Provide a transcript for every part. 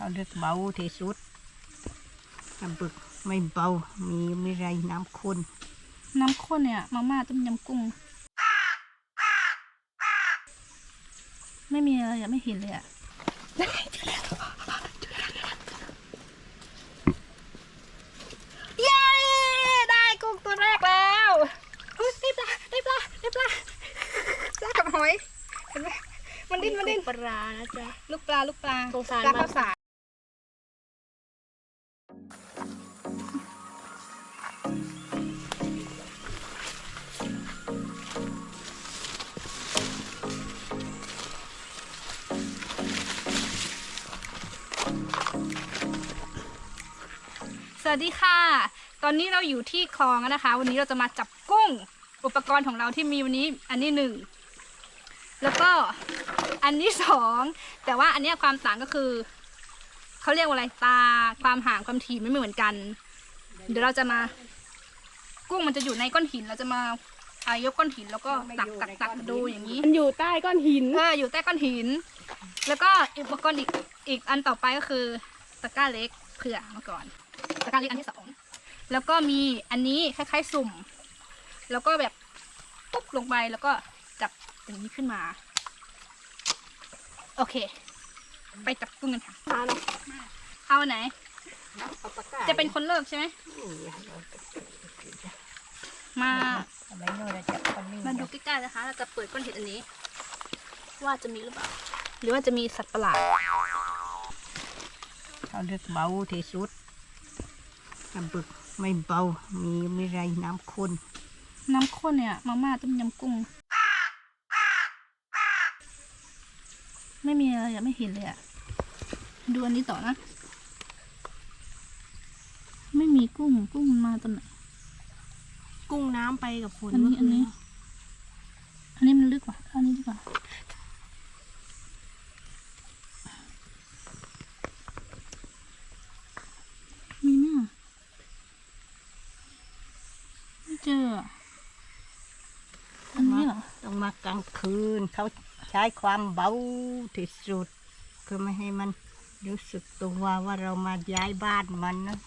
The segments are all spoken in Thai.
เขาเรียกเบาที่สุดน้ำบึกไม่เบา มีมีไรน้ำข้น น้ำข้นเนี่ย มาม่าต้มยำกุ้ง ไม่มีอะไรอะไม่เห็นเลยอะเย้ ได้กุ้งตัวแรกแล้วเฮ้ยได้ปลาได้ปลาได้ปลาปลากับหอย เห็นไหมมันดิ้น มันดิ้น ปลานะจ๊ะ ลูกปลา ลูกปลาสงสารปลามัน ข้าวสาร วัสดีค่ะ ตอนนี้เราอยู่ที่คลองแล้วนะคะ วันนี้เราจะมาจับกุ้ง อุปกรณ์ของเราที่มีวันนี้ อันนี้หนึ่ง แล้วก็อันที่สอง แต่ว่าอันเนี้ยความต่างก็คือ เขาเรียกว่าอะไร ตา ความห่าง ความถี่ไม่เหมือนกัน เดี๋ยวเราจะมา กุ้งมันจะอยู่ในก้อนหิน เราจะมาอายกก้อนหินแล้วก็ตักตักตักดูอย่างนี้ มันอยู่ใต้ก้อนหิน เออ อยู่ใต้ก้อนหิน แล้วก็อุปกรณ์อีกอีกอันต่อไปก็คือตะกร้าเล็กเผื่อมาก่อน ตะกร้าเล็กอันที่สองแล้วก็มีอันนี้คล้ายๆสุ่ม แล้วก็แบบปุ๊บลงไปแล้วก็จับอย่างนี้ขึ้นมา โอเค ไปจับกุ้งกันค่ะมาเนาะเอาไหนเอาปากกาจะเป็นคนเลิกใช่ไหมมาอะไรโน่นเราจับคนนี้มาดูใกล้ๆนะคะ เราจะเปิดก้อนเห็ดอันนี้ ว่าจะมีหรือเปล่า หรือว่าจะมีสัตว์ประหลาดเขาเรียกเบาที่สุด น้ำบึกไม่เบา มีมีไรน้ำข้น น้ำข้นเนี่ยมาม่าต้มยำกุ้ง ไม่มีอะไรอะไม่เห็นเลยอะดูอันนี้ต่อนะ ไม่มีกุ้ง กุ้งมันมาตอนไหน กุ้งน้ำไปกับฝนอันนี้เมื่คือันนี้ อันนี้มันลึกกว่าอันนี้ดีกว่ามีไหมอะไม่ เจออะอันนี้เหรอ ต้องมากลางคืน เขาใช้ความเบาที่สุดเพื่อไม่ให้มันรู้สึกตัวว่าเรามาย้ายบ้านมันนะ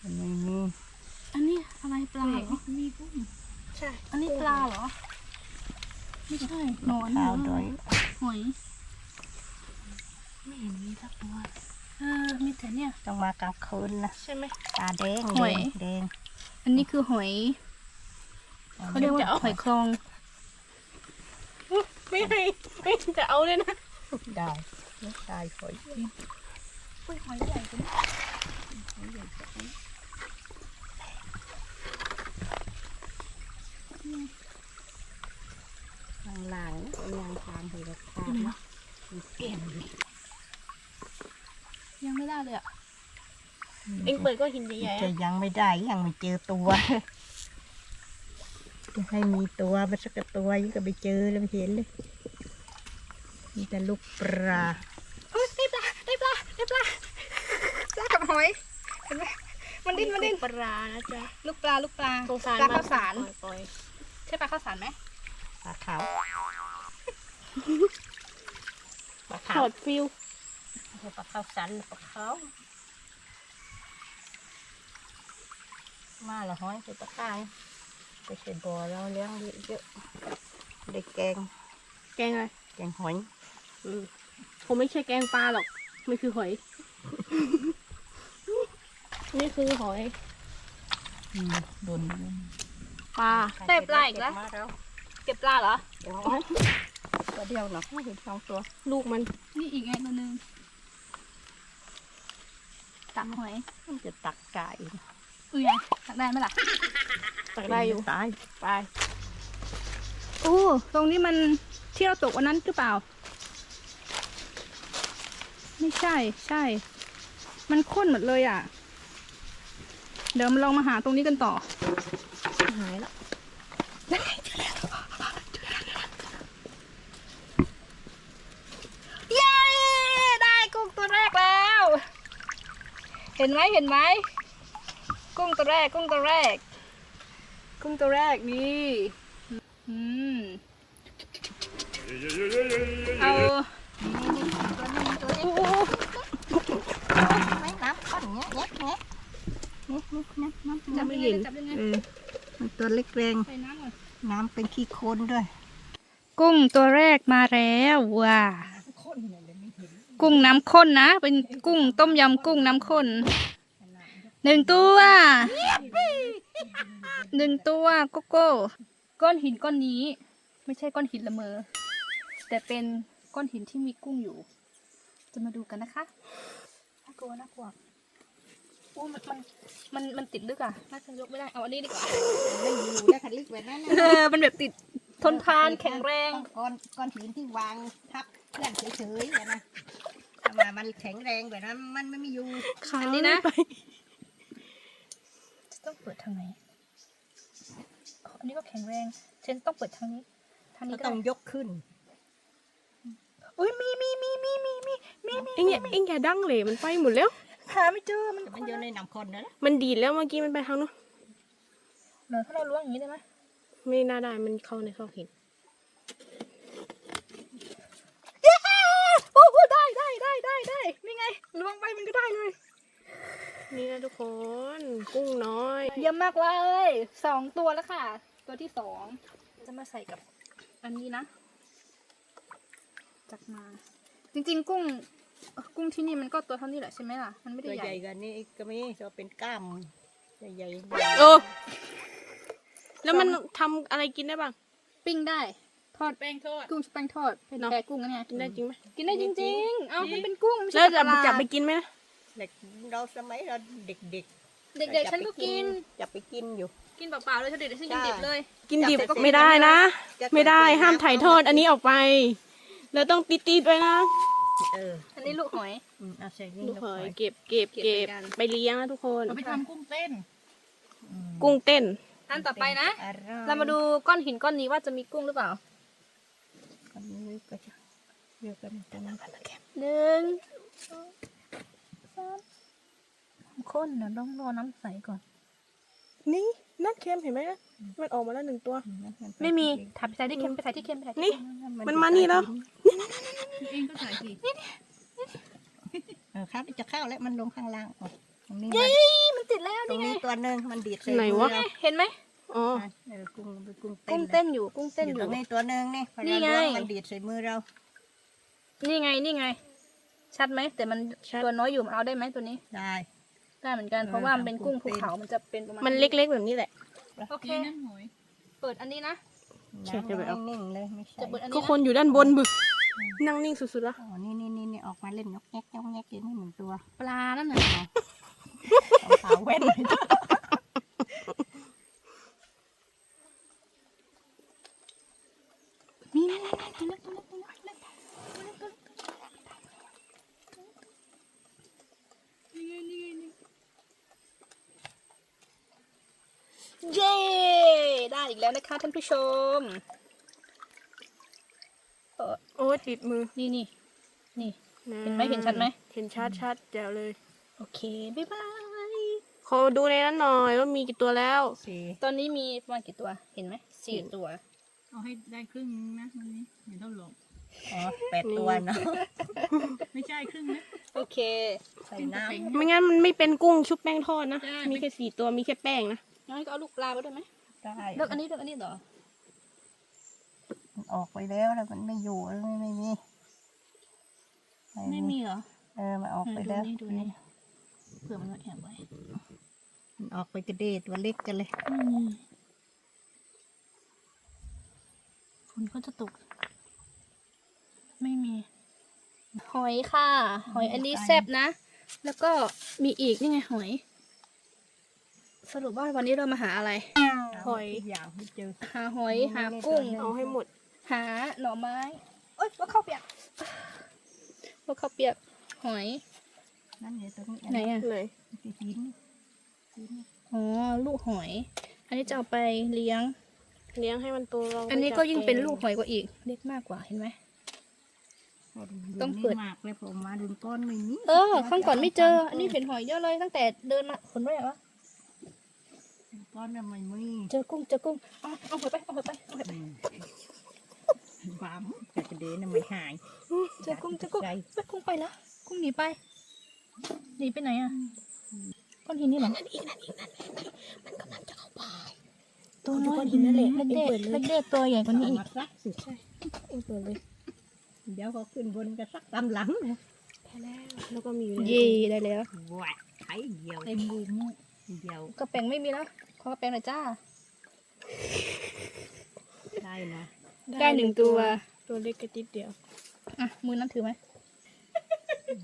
มันไม่มีอันนี้อะไรปลาเหรอมีกุ้งใช่ อันนี้ปลาเหรอ ไม่ใช่หนอนเหรข้าวอดอยหอย ไม่เห็นมีสักตัว เออ มีแต่เนี่ย ต้องมากลางคืนนะใช่ไหมตาแดงหอยแดงแดง อันนี้คือหอยเขาเรียกว่าหอยคลองไม่ให้ไม่จะเอาเลยนะได้ไม่ใช่หอยอุ้ยหอยใหญ่จังข้างล่างนะเป็นยางทางให้เราทานนะมีเก่งเลยยังไม่ได้เลยอะ เอ็งเปิดก้อนหินใหญ่ๆจะอะยังไม่ได้ยังไม่เจอตัวจะให้มีตัวมาสักตัวยังก็ไปเจอแล้วไม่เห็นเลยมีแต่ลูกปลาเฮ้ยได้ปลาได้ปลาได้ปลาปลากับหอยเห็นไหมมันดิ้นมันดิ้นปลานะจ๊ะลูกปลาลูกปลาสงสารปลามันข้าวสารปล่อยใช่ปลาข้าวสารไหมปลาขาวปลาๆถขาวอดฟิวปลาขาวสันปลาขาว มาละห้อยคือปลากายไปใส่บ่อเราเลี้ยงเยอะๆได้แกง แกงอะไรแกงหอยอืมผมไม่ใช่แกงปลาหรอก มันคือหอย นี่คือหอยอืมโดนปลาได้ปลาอีกแล้ว มาแล้วเก็บปลาเหรอ เดี๋ยวตัวเดียวเนาะไม่เห็นสองตัว ลูกมัน นี่อีกไงตัวหนึ่งตักหอย มันจะตักไก่ อุ้ยไงตักได้ไหมล่ะ ตักได้อยู่ ตาย ไป โอ้ ตรงนี้มันที่เราตกวันนั้นหรือเปล่า ไม่ใช่ ใช่ มันข้นหมดเลยอะ เดี๋ยวมาลองมาหาตรงนี้กันต่อ หายแล้วเย้ ได้กุ้งตัวแรกแล้ว เห็นไหมเห็นไหม กุ้งตัวแรก กุ้งตัวแรก กุ้งตัวแรกนี่อืมเอาโอ้ตันี้น้ำน้ยจับไม่เห็นมันตัวเล็กแรง น้ำเป็นขี้โคนด้วย กุ้งตัวแรกมาแล้วว่ากุ้งน้ำข้นนะ เป็นกุ้งต้มยำกุ้งน้ำข้น หนึ่งตัวหนึ่งตัวโกโก้ก้อนหินก้อนนี้ ไม่ใช่ก้อนหินละเมอ แต่เป็นก้อนหินที่มีกุ้งอยู่ จะมาดูกันนะคะน่ากลัวน่ากลัวอู้มันมันมันมันติดลึกอะน่าจะยกไม่ได้เอาอันนี้ดีกว่าไม่อยู่แล้วคันลิกแบบนั้นนะเออมันแบบติดทนทานแข็งแรงก้อนก้อนหินที่วางทับเพื่อนเฉยๆอะนะถ้าว่ามันแข็งแรงแบบนั้นมันไม่อยู่อันนี้นะ ต้องเปิดทางไหนอ๋ออันนี้ก็แข็งแรง เชนต้องเปิดทางนี้ ทางนี้ก็ก็ต้องได้ยกขึ้นอุ้ยมีมีมีมีมีมีมีมีเอ็งอย่าเอ็งอย่าดั้งเลยมันไปหมดแล้วหาไม่เจอ มันแต่มันอยู่ในน้ำคนนะมันดีดแล้วเมื่อกี้มันไปทางนู้นเหรอถ้าเราล้วงอย่างนี้ได้ไหมไม่น่าได้ มันเข้าในเข้าเห็นโอ้โหได้ได้ได้ได้ได้นี่ไงล้วงไปมันก็ได้เลย นี่นะทุกคนกุ้งน้อย เยี่ยมมากเลยสองตัวแล้วค่ะ ตัวที่สองจะมาใส่กับ อันนี้นะ จักมา จริงๆ กุ้งเอ่อกุ้งที่นี่มันก็ตัวเท่านี้แหละใช่ไหมล่ะ มันไม่ได้ตัวใหใหญ่ญ่กว่านี้ก็มีจะเป็นกล้ามใหญ่โอ้แล้วมันทำอะไรกินได้บ้าง ปิ้งได้ ทอดแป้งทอด กุ้งแป้งทอดเป็นเนอะแค่กุ้งนั่นไงกินได้จริงไหมกินได้จริง ๆ เอามันเป็นกุ้งไม่แล้ใช่วจะปลาจับไปกินไหมนะๆเด็กเราสมัยเราเด็ก เด็กๆฉันก็กินจะไปกินอยู่ กินเปล่าๆเลยฉันเด็กๆฉันกินใช่ดิบเลย กินดิบจับไปไม่ได้นะจะไม่ได้ใส่ห้ามน้ำถ่ายทอดอันนี้ออกไป แล้วต้องติดติดๆไว้นะเอออันนี้ลูกหอยอืมเอาใส่นี่ลูกลงหไปอยเก็บเก็บเก็บเก็บไปกันไปเลี้ยงนะทุกคนเราไปทำกุ้งเต้นอืมกุ้งเต้นอันต่อไปนะออยเรามาดูก้อนหินก้อนนี้ว่าจะมีกุ้งหรือเปล่าอันนี้ก็จะเยอะกันตรงนั้นหนึ่งสองสาม ข้นนะต้องรอน้ำใสก่อน นี่น่าเค็มเห็นไหมนะมันออกมาแล้วหนึ่งตัว ไม่มีถับไปใส่ที่เค็มไปใส่ที่เค็มไปใส่ที่นี่เค็มมันมานี่แล้วเองก็ใส่สิเออครับจะเข้าแล้วมันลงข้างล่างออกตรงนี้เย้มันมันติดแล้วตรนี่งไงนี้ตัวหนึ่งมันดีดใส่ไหนวะมือเราเห็นไหมอ๋อเออกุ้งมันเป็นกุ้งกุ้งเต้เต้นนอยู่กุ้งเต้นออยู่ยู่ตรงนี้ตัวหนึ่งนี่พอนี่เราไง ล้วงมันดีดใส่มือเรา นี่ไงนี่ไง ชัดไหมแต่มันชัด ตัวน้อยอยู่มันเอาได้ไหมตัวนี้ ได้ ได้เหมือนกันเออเพราะว่ามันเป็นทำกุ้กุ้งงภูเป็นเขา มันจะเป็นประมาณมันเล็กๆแบบนี้แหละ โอเค เปิดอันนี้นะ ใช่จะไปเอา นิ่งๆเลยไม่ใช่จะเปิดอันก็นี้คนอยู่ด้านบนบึกนั่งนิ่งสุดๆแล้วอ๋อนี่นี่นี่นี่ออกมาเล่นยกแยกยกแยกอยู่นี่หนึ่งตัวปลานั่นน่ะเอาขาวแว่นเลยมีนั่นนั่นนั่นนั่นตัวเล็กตัวเล็กตัวเล็กตัวเล็กตัวเล็กนี่ไงนี่ไงนี่ เย้ ได้อีกแล้วนะคะท่านผู้ชม เออโอ้ยติดมือนี่นี่นี่เห็นไหมเห็นชัดไหมเห็นชัดชัดๆแจ๋วเลย โอเค บ๊ายบายขอดูในนั้นหน่อยว่ามีกี่ตัวแล้วสี่ตอนนี้มีประมาณกี่ตัว เห็นไหมสี่ตัว เอาให้ได้ครึ่งนึงนะวันนี้อย่าเท่าหลงอ๋อแปดตัวเนาะ ไม่ใช่ครึ่งนะ โอเค ใส่น้ำไม่งั้นมันไม่เป็นกุ้งชุบแป้งทอดนะ มีแค่สี่ตัว มีแค่แป้งนะ งั้นก็เอาลูกปลาไปด้วยไหมได้เลือกอันนี้เลือกอันนี้เหรอมันออกไปแล้วแล้วมันไม่อยู่แล้วไม่ไม่มี ไม่มีเหรอ เออมันออกไปแล้วดูนี่ดูนี่เผื่อมันมาแอบไว้ มันออกไปกระเดดตัวเล็กกันเลยไม่มีฝนก็จะตก ไม่มี หอยค่ะ หอยอันนี้แซ่บนะ แล้วก็มีอีกนี่ไงหอย สรุปว่าวันนี้เรามาหาอะไร หอยทุกอย่างที่เจอ หาหอยหากุ้ง เอาให้หมด หาหน่อไม้เอ้ยว่าข้าวเปียกว่าข้าวเปียกหอย นั่นเนี่ยตรงนี้ไหนอะเลยที่หินอ๋อลูกหอย อันนี้จะเอาไปเลี้ยง เลี้ยงให้มันโตลองอันนี้ก็ยิ่งเป็นลูกหอยกว่าอีก เล็กมากกว่าเห็นไหมต้องเปิดมากเลยผมมาดุนก้อนไม่มีเออข้างก่อนไม่เจอ อันนี้เป็นหอยเยอะเลยตั้งแต่เดินมาขนแรกวะ ก้อนน่ะไม่มีเจอกุ้งเจอกุ้งเอาเอาหอยไปเอาหอยไปเอาหอยไปความแต่กระเดนน่ะไม่หายเจอกุ้งเจอกุ้งใจเฮ้ยกุ้งไปแล้วกุ้งหนีไปหนีไปไหนอะไปก้อนหินนี่เหรอนั่นอีกนั่นอีกนั่นนั่นนั่นมันกำลังจะเข้าป่าตัวน้อยก้อนหินนั่นแหละเล็กเอ็งเปิดเลยเล็กๆตัวใหญ่กว่านี้อีกมาซักสิเอ็งเปิดเลยเดี๋ยวเขาขึ้นบนก็ซักตามหลังนะแค่แล้วแล้วก็มีอยู่ในเย่ได้แล้วแหวกไข่เดียวเต็มบูมเนี่ยเดียวกระแปงไม่มีแล้ว ขอกระแปงหน่อยจ้า ได้นะได้หนึ่งตัว ตัวเล็กกระติดเดียว อะ มือนั้นถือไหม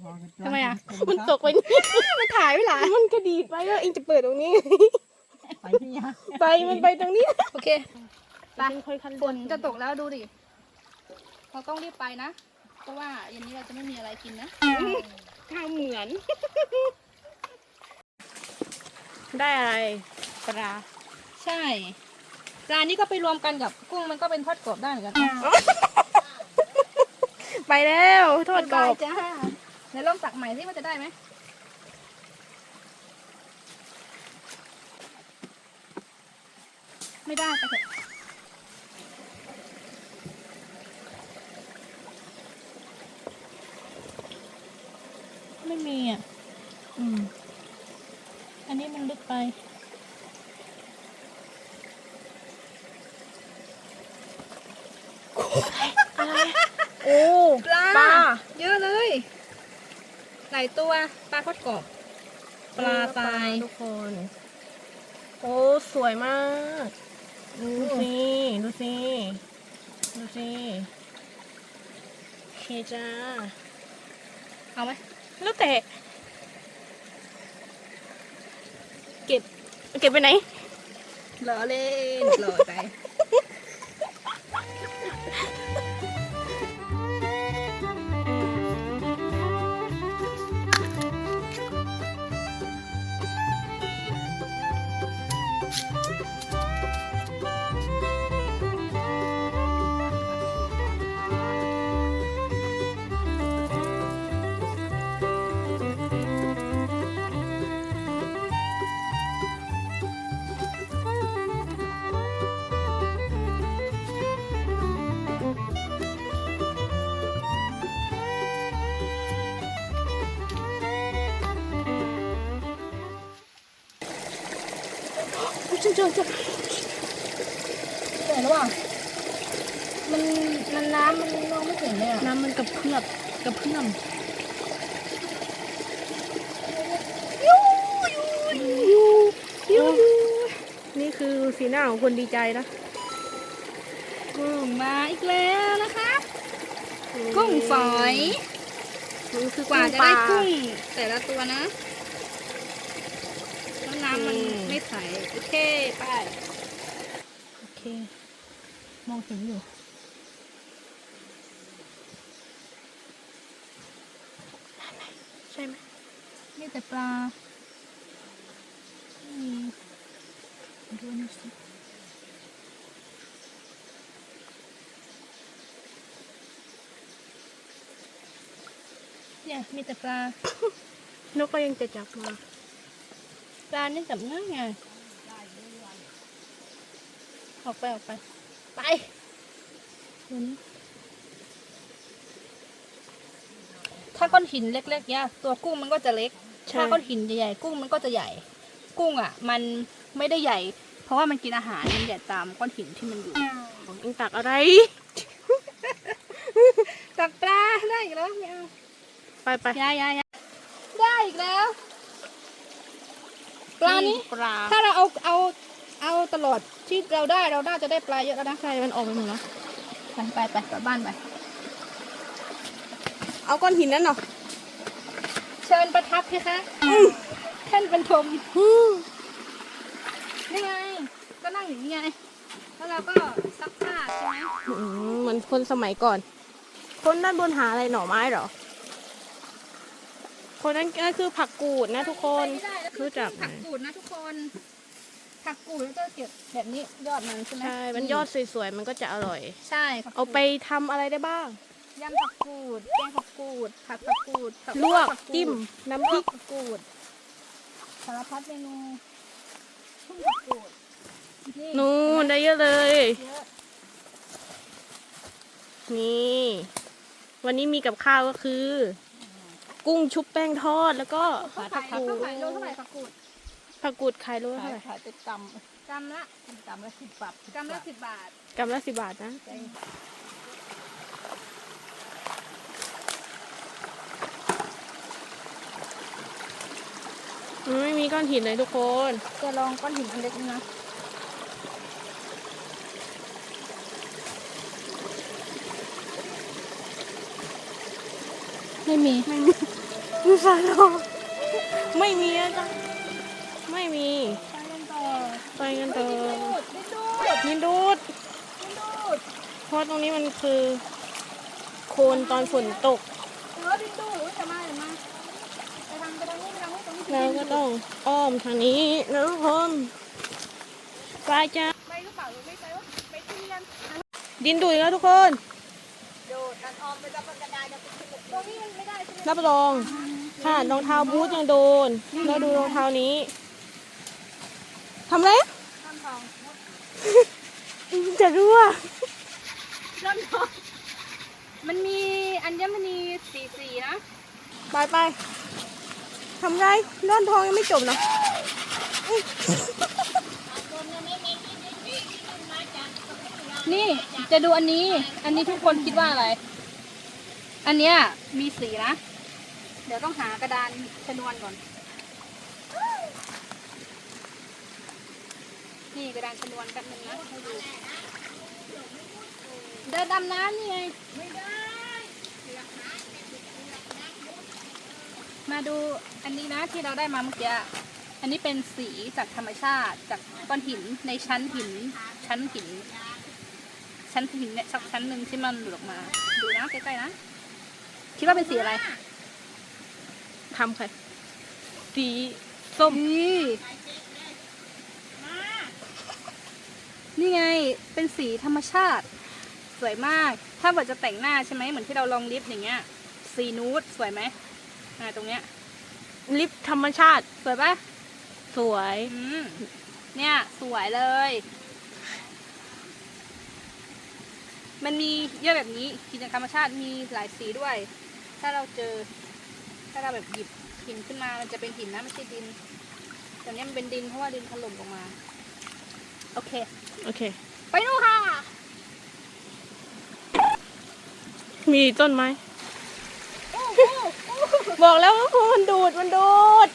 ทำทำไมอะมันตกไปนี่ มันถ่ายไว้หลายมันกระดีดไปแล้วเอ็งจะเปิดตรงนี้ ไปที่ยาไปมันไปตรงนี้ โอเคไปเอ็งค่อยคันฝนจะตกแล้วดูดิ เราต้องรีบไปนะ เพราะว่าเย็นนี้เราจะไม่มีอะไรกินนะทำเหมือน ได้อะไร ปลา ใช่ปลานี่ก็ไปรวมกันกับกุ้งมันก็เป็นทอดกรอบได้เหมือนกันไปแล้วทอดกรอบบ๊ายบายจ้าเดี๋ยวลองตักใหม่สิว่าจะได้ไหมไม่ได้ไปเถอะไม่มีอะ อืม อันนี้มันลึกไป โอ้ปลาปลาเยอะเลยหลายตัวปลาทอดกรอบปลาทรายทุกคน โอ้สวยมาก ดูสิดูสิดูสิโอเคจ้าเอาไหมแล้วแต่เก็บเก็บไปไหนรอเล่นรอไป เจอเจอเห็นหรือเปล่ามันมันน้ำมันมองไม่เห็นเลยอะน้ำมันกระเพื่อมกระเพื่อมนี่คือสีหน้าของคนดีใจนะกุ้งมาอีกแล้วนะคะกุ้งฝอย มันคือกว่าจะได้ได้กุ้งแต่ละตัวนะแล้วน้ำมัน อืม ไม่ใส โอเค ไป โอเค มองเห็นอยู่ใช่ไหมนี่แต่ปลาไม่มีดูนี่สิเนี่ยมีแต่ปลานกก็ยังจะจับมาปลานี่จับง่ายไง ออกไปออกไป ไปเดี๋ยวนี้ถ้าก้อนหินเล็กๆเนี่ยตัวกุ้งมันก็จะเล็กใช่ถ้าก้อนหินใหญ่ๆกุ้งมันก็จะใหญ่ กุ้งอะ มันไม่ได้ใหญ่ เพราะว่ามันกินอาหารมันใหญ่ตามก้อนหินที่มันอยู่เอ็งตักอะไร ตักปลาได้อีกแล้วไม่เอาไปไปยายยายยายได้อีกแล้ว ปลานี้ปลาถ้าเราเอาเอาเอา ตลอดที่เราได้เราน่าจะได้ปลาเยอะแล้วนะใช่มันออกไปหมดแล้วไปไปไปกลับบ้านไป เอาก้อนหินนั่นเหรอเชิญประทับพี่คะท่านบรรทมนี่ไง ก็นั่งอย่างนี้ไง แล้วเราก็ซักผ้าใช่ไหมอืมเหมือนคนสมัยก่อน คนด้านบนหาอะไรหน่อไม้เหรอ คนนั้นนั่นคือผักกูดนะทุกคนไม่ได้แล้วรู้จักไหมผักกูดนะทุกคน ผักกูดแล้วจะเก็บแบบนี้ยอดมันใช่ไหมใช่ มันยอดสวยๆ มันก็จะอร่อย ใช่ผักกูดเอาไปทำอะไรได้บ้าง ยำผักกูด แกงผักกูด ผัดผักกูดผัลวกผักูดจิ้มน้ำลพวริกกผักกูดสารพัดเมนูชุ่มผักกูดนู่นได้เยอะเลย เยอะนี่ วันนี้มีกับข้าวก็คือ กุ้งชุบแป้งทอดแล้วก็เท่าไหผัร่กกูเท่าดไหร่โลเท่าไหร่ผักกูด ผักกูดขายโลเท่าขายไหร่ขายเป็นกำกำละกำละสิบบาทกำละสิบบาทกำละสิบบาทนะมันไม่มีก้อนหินเลยทุกคน จะลองก้อนหินอันเล็กนี่นะไม่มี ไม่มีมีฟาโลไม่มีอะจ้ะ ไม่มีไปกันต่อไปกันเถอะดิดูดนินดูดดิดูดเพราะตรงนี้มันคือ โคลนตอนฝนตกเออดิดูดอุ้ยจะมาเดี๋ยวมาไปทางไปทางนู้นไปทางนู้นตรงนี้เราก็ต้องอ้อมทางนี้นะทุกคนไปจ้าไปหรือเปล่าหรือไม่ไปวะไปเที่ยนดินดุยแล้วทุกคนโดดกันออมไปรับกระดาษแล้วไปขึ้นตรงนี้มันไม่ได้ใช่ไหมรับรองค่ะรองเท้าบูทยังโดนแล้วดูรองเท้านี้ ทำไรต้นทองจะรั่วต้นทอง มันมีอัญมณีสีสีนะ ไปไปทำไรร่อนทองยังไม่จบเนอะนี่จะดูอันนี้ อันนี้ทุกคนคิดว่าอะไร อันเนี้ยมีสีนะ เดี๋ยวต้องหากระดานชนวนก่อน นี่กระดานชนวนกันหนึ่งนะให้ดูเดินดำน้ำนี่ไงมาดูอันนี้นะที่เราได้มาเมื่อกี้ อันนี้เป็นสีจากธรรมชาติจากก้อนหินในชั้นหิน ชั้นหิน ชั้นหินเนี่ยสักชั้นหนึ่งที่มันหลุดออกมา ดูนะใกล้ๆนะ คิดว่าเป็นสีอะไรทำใครสีส้ม นี่นี่ไงเป็นสีธรรมชาติ สวยมาก ถ้าเกิดจะแต่งหน้าใช่ไหมเหมือนที่เราลองลิปอย่างเงี้ย สีนูดสวยไหมอ่าตรงเนี้ยลิปธรรมชาติ สวยปะสวยอืมเนี่ยสวยเลย มันมีเยอะแบบนี้หินจากธรรมชาติมีหลายสีด้วย ถ้าเราเจอ ถ้าเราแบบหยิบหินขึ้นมามันจะเป็นหินนะไม่ใช่ดินแต่เนี้ยมันเป็นดินเพราะว่าดินถล่มลงมา โอเค โอเค ไปดูค่ะ มีต้นไม้ บอกแล้วว่ามันดูด มันดูด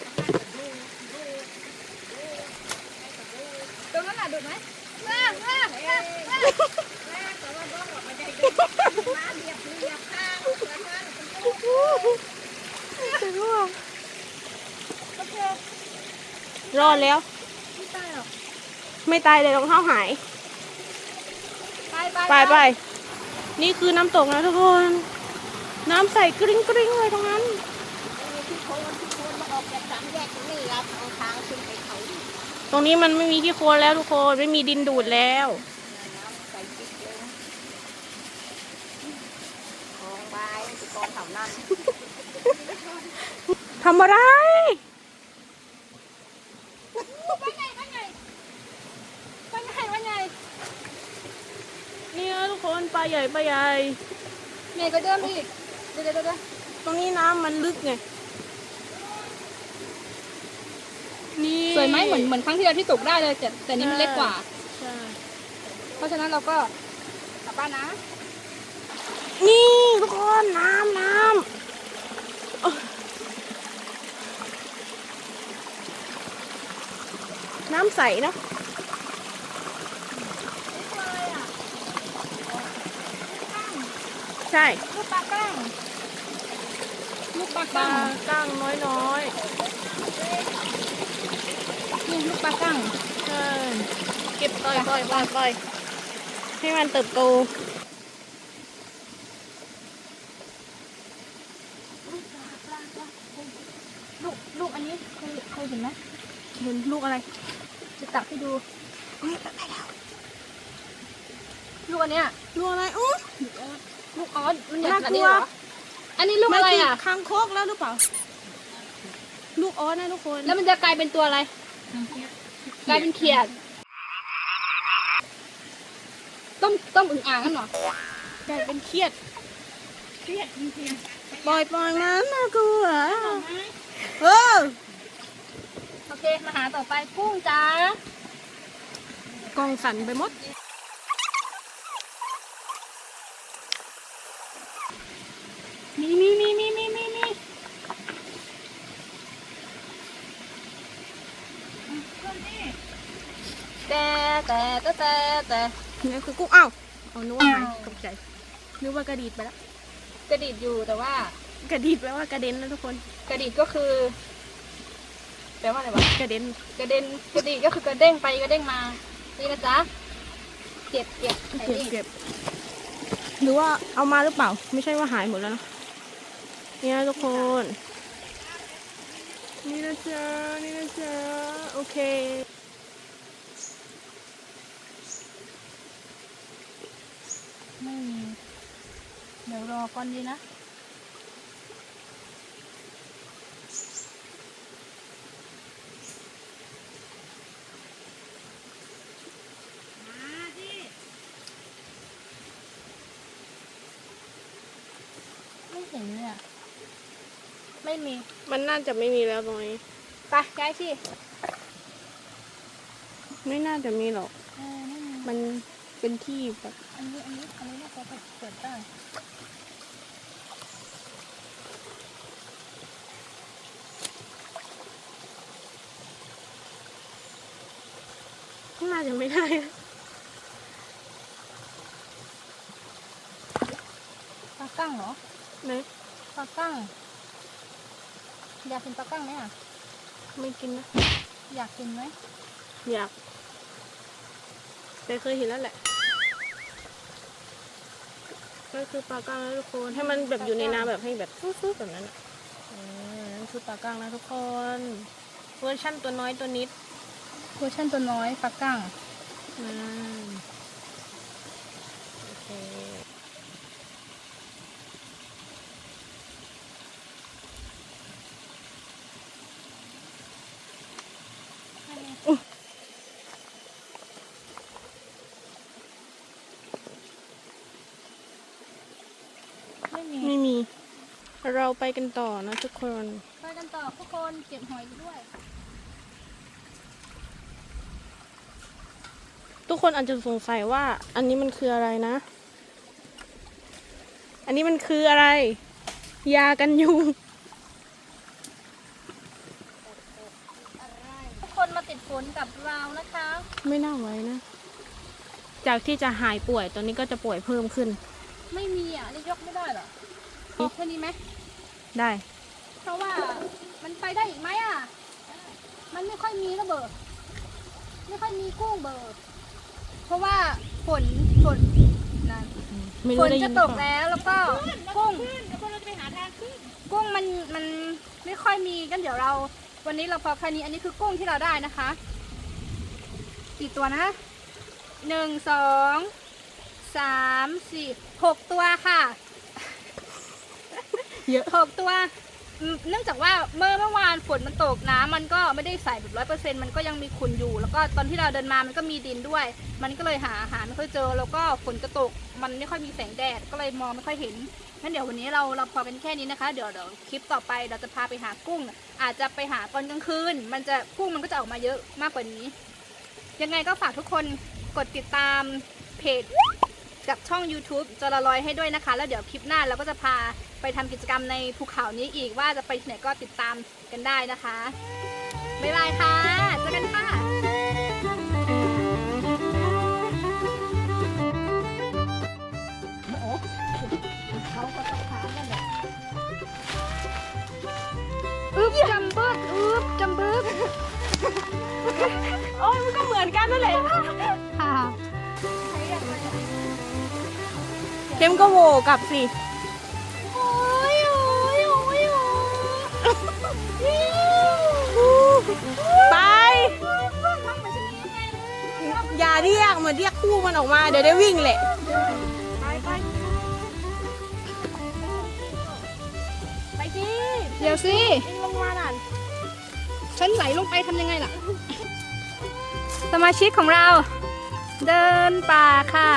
ตรงนั้นน่ะดูดไหมว้าวว้าวว้าวว้าวจะร่วงรอดแล้ว ไม่ตายหรอก ไม่ตายเลยรองเท้าหาย ไปไปไปไปนี่คือน้ำตกนะทุกคน น้ำใสกริ้งกริ้งเลยตรงนั้นที่โคนที่โคนมาออกจากสามแยกตรงนี้ครับเอาทางขึ้นไปเขาดิตรงนี้มันไม่มีที่โคลนแล้วทุกคนไม่มีดินดูดแล้วน้ำใส่จิ๊กเลยนะกองใบจะกองแถวนั้นทำอะไร ไปไงไปไงไปไงไปไง นี่นะทุกคนปลาใหญ่ปลาใหญ่เมย์ก็เดิมอีกเดี๋ยวเดี๋ยวเดี๋ยวตรงนี้น้ำมันลึกไงนี่สวยไหมเหมือนเหมือนครั้งที่เราที่ตกได้เลยแต่แต่นี้มันเล็กกว่า ใช่เพราะฉะนั้นเราก็กลับบ้านนะ นี่ทุกคนน้ำน้ำเอ้อน้ำใสนะ ใช่ลูกปลาก้างลูกปลาปลาก้างก้างน้อยน้อยนี่ลูกปลาก้างๆใช่เก็บปล่อยปล่อยปล่อยปล่อยให้มันเติบโต ลูกลูกอันนี้เคยเคยเห็นไหมเห็นลูกอะไร จะตักให้ดูลูกอันเนี้ย ดูอะไรอู้ ลูกออสมันใหญ่ขนาดน่ากลันี้วเหรอ อันนี้ลูกอะไรมันอะ คางคกแล้วหรือเปล่า ลูกออสนะทุกคน แล้วมันจะกลายเป็นตัวอะไร กลายเป็นเขียด ต้มต้มอึ่งอ่างกันเหรอกลายเป็นเครียด เครียดจริงๆปล่อยปล่อยมันน่ากลัวเออโอเค มาหาต่อไปกุ้งจ้ากล้องสั่นไปหมด มีมีมีมีมีมีมีแต่แต่แต่แต่แต่นี่คือกุ้งอ้าวเอานึกว่าหายตกใจนึกว่ากระดีดไปแล้วกระดิดอยู่แต่ว่ากระดีดแปลว่ากระเด็นนะทุกคน กระดิดก็คือแปลว่าอะไรวะกระเด็นกระเด็นกระดิดก็คือกระเด้งไปกระเด้งมานี่นะจ๊ะเก็บเก็บเก็บเก็บหรือว่าเอามาหรือเปล่า ไม่ใช่ว่าหายหมดแล้วนะ เนี่ยทุกคน นี่นะจ๊ะ นี่นะจ๊ะ โอเคไม่มีเดี๋ยวรอก่อนดีนะ ไม่เห็นเลยอะ ไม่มี มันน่าจะไม่มีแล้วตรงนี้ไปย้ายที่ไม่น่าจะมีหรอก เออไม่มีมันเป็นที่แบบอันนี้ อันนี้ อันนี้น่าจะเปิดได้น่าจะไม่ได้นะปลากั้งเหรอไหนปลากั้ง อยากกินปลากั้งไหมอะ ไม่กินนะ อยากกินไหมอยาก แต่เคยเห็นแล้วแหละ ก็คือปลาก้างนะทุกคน ให้มันแบบอยู่ในน้ำแบบให้แบบฟุ๊บๆแบบนั้นอะเออนั่นคือปลาก้างนะทุกคน เวอร์ชั่นตัวน้อยตัวนิด เวอร์ชันตัวน้อยปลากั้งอ่าโอเค ไม่มี ไม่มี เราไปกันต่อนะทุกคน ไปกันต่อทุกคนเก็บหอยด้วย ทุกคนอาจจะสงสัยว่าอันนี้มันคืออะไรนะ อันนี้มันคืออะไร ยากันยุงทุกคนมาติดฝนกับเรานะคะ ไม่น่าไว้นะ จากที่จะหายป่วยตอนนี้ก็จะป่วยเพิ่มขึ้น ไม่มีอะนี่ยกไม่ได้เหรอพอแค่นี้ไหม ได้ เพราะว่ามันไปได้อีกไหมอะ มันไม่ค่อยมีระเบิด ไม่ค่อยมีกุ้งเบิด เพราะว่าฝนฝนนั่นไม่ฝรู้นได้ยิจะนตหรืกอเปล่าแล้วแล้วก็กุ้งเดี๋ยวเราจะไปหาทางขึ้นกุ้งมันมันไม่ค่อยมีกันเดี๋ยวเรา วันนี้เราพอแค่นี้อันนี้คือกุ้งที่เราได้นะคะ กี่ตัวนะหนึ่งสองสามสี่หกตัวค่ะ เยอะหกตัว เนื่องจากว่าเมื่อเมื่อวานฝนมันตกน้ำมันก็ไม่ได้ใส่แบบร้อยเปอร์เซ็นต์มันก็ยังมีขุ่นอยู่ แล้วก็ตอนที่เราเดินมามันก็มีดินด้วย มันก็เลยหาอาหารไม่ค่อยเจอ แล้วก็ฝนก็ตก มันไม่ค่อยมีแสงแดด ก็เลยมองไม่ค่อยเห็น งั้นเดี๋ยววันนี้เราเราพอกันแค่นี้นะคะ เดี๋ยวเดี๋ยวคลิปต่อไปเราจะพาไปหากุ้ง อาจจะไปหาตอนกลางคืน มันจะกุ้งมันก็จะออกมาเยอะมากกว่านี้ ยังไงก็ฝากทุกคนกดติดตามเพจ กับช่อง YouTube จระลอยให้ด้วยนะคะ แล้วเดี๋ยวคลิปหน้าเราก็จะพาไปทำกิจกรรมในภูเขานี้อีกว่าจะไปที่ไหนก็ติดตามกันได้นะคะ บ๊ายบายค่ะ เจอกันค่ะ เข้มก็โหวกลับสิ โอ้ยโอ้ยโอ้ยโอ้ยไป อย่าเรียกเหมือนเรียกคู่มันออกมา เดี๋ยวได้วิ่งแหละ ไปไปไปสิเดี๋ยวสิวิ่งลงมาด่านฉันไหลลงไปทำยังไงล่ะ สมาชิกของเรา เดินป่าค่ะ